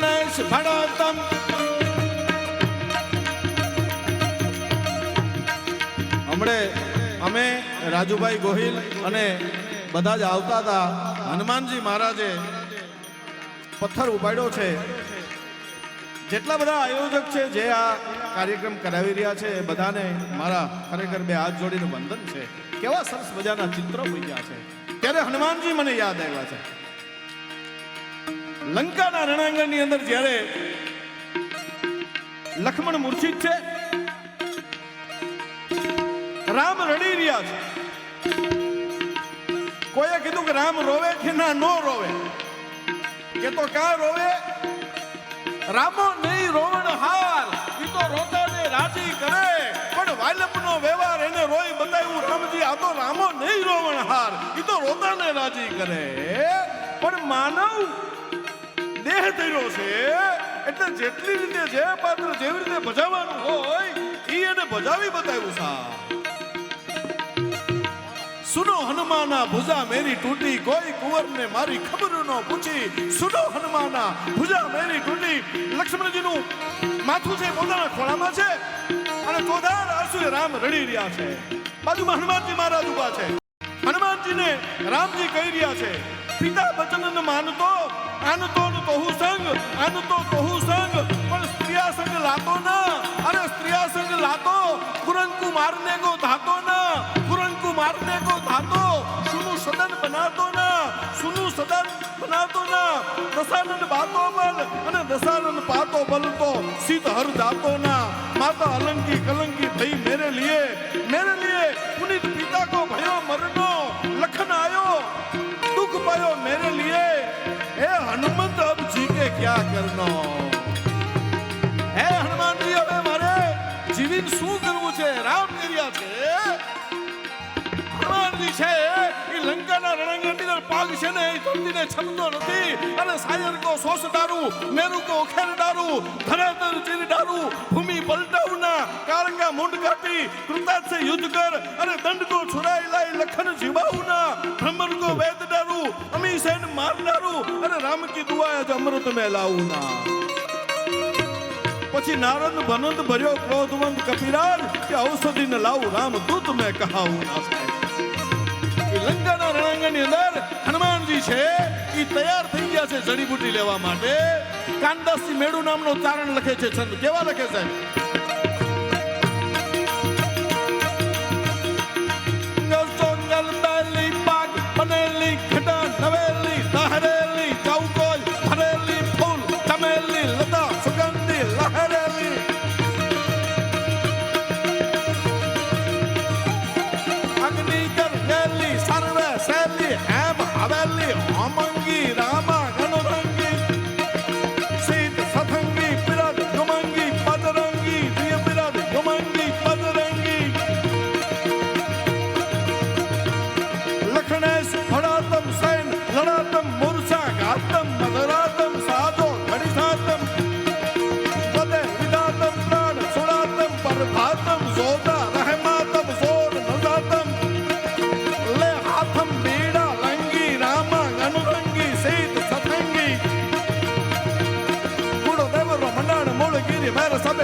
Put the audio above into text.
ભણતમ હમણે અમે રાજુભાઈ ગોહિલ અને બધા જ આવતા હતા. હનુમાનજી મહારાજે પથ્થર ઉપાડ્યો છે. જેટલા બધા આયોજક છે, જે આ કાર્યક્રમ કરાવી રહ્યા છે બધાને મારા ખરેખર બે હાથ જોડીનું વંદન છે. કેવા સરસ મજાના ચિત્રો ગયા છે. ત્યારે હનુમાનજી મને યાદ આવ્યા છે. લંકાના રણાંગણની અંદર જ્યારે લક્ષ્મણ મૂર્છિત છે, રામ રડી રહ્યા છે. કોઈએ કીધું કે રામ રોવે કે ના, નો રોવે? કે તો કા રોવે? રામો નહીં રોવણ હાર એ તો રોતાને રાજી કરે. પણ વાલપનો વ્યવહાર એને રોઈ બતાવ્યું, રામજી, આ તો રામો નહીં રોવણ હાર એ તો રોતાને રાજી કરે. પણ માનવ દેહ ધર્યો છે, એટલે જેટલી રીતે જે પાત્ર જેવી રીતે ભજાવવાનું હોય એ એને ભજાવી બતાવ્યું સા સુનો હનુમાના ભુજા મેરી તૂટી, કોઈ કુંવરને મારી ખબર નો પૂછી. સુનો હનુમાના ભુજા મેરી તૂટી, લક્ષ્મણજીનું માથું છે પોતાના ખોળામાં છે, અને ચોધાર આંસુએ રામ રડી રહ્યા છે. બાજુમાં હનુમાનજી મહારાજ ઊભા છે. હનુમાનજીને રામજી કહી રહ્યા છે, પિતા વચન માનતો આનું તો કહું સંગ, આનું તો કહું સંગ. પણ સ્ત્રીયા સંગ લાતો ના. અને સ્ત્રીયા સંગ લાતો. પૂરન કુમારને કો ધાતો ના. પૂરન કુમારને કો ધાતો. સુનું સદન બનાતો ના. સુનું સદન બનાતો ના. દશાનંદ બાતો બલ અને દશાનંદ પાતો બલ તો સીત હર જાતો ના. માતા અલંકી કલંકી થઈ મેરે લીએ. क्या करनो હે હનુમાનજી હવે મારે જીવીને શું કરવું છે રામ કર્યા છે હનુમાનજી છે એ લંકાના રણાંગણની અંદર પાગ છે ને એ ધરતીને છમતો નથી અને સાયર કો સોસ ડારું મેરુ કો ખેર ડારું ધરાતર ચીર ડારું ભૂમિ પલટાવના કારંગા મુંડ કાટી કૃતાર્થ સે યુદ્ધ કર અને દંડ કો છુરાઈ લાઈ લખન જીવાઉના ભ્રમર કો વેદ અમી સેન મારનારું. અને રામ કી દુઆ જ અમૃત મે લાવું ના. પછી નારદ ભનંત ભર્યો ક્રોધવંત કપિરાજ કે ઔષધિ ને લાવું રામ દૂત મે કહાવું ના સાહેબ. લંકાના રણાંગણની અંદર હનુમાનજી છે, એ તૈયાર થઈ ગયા છે જડીબુટી લેવા માટે. કાનદાસી મેળુ નામનો ચારણ લખે છે, છંદ. કેવા લખે છે મૂળ ગીરી મેર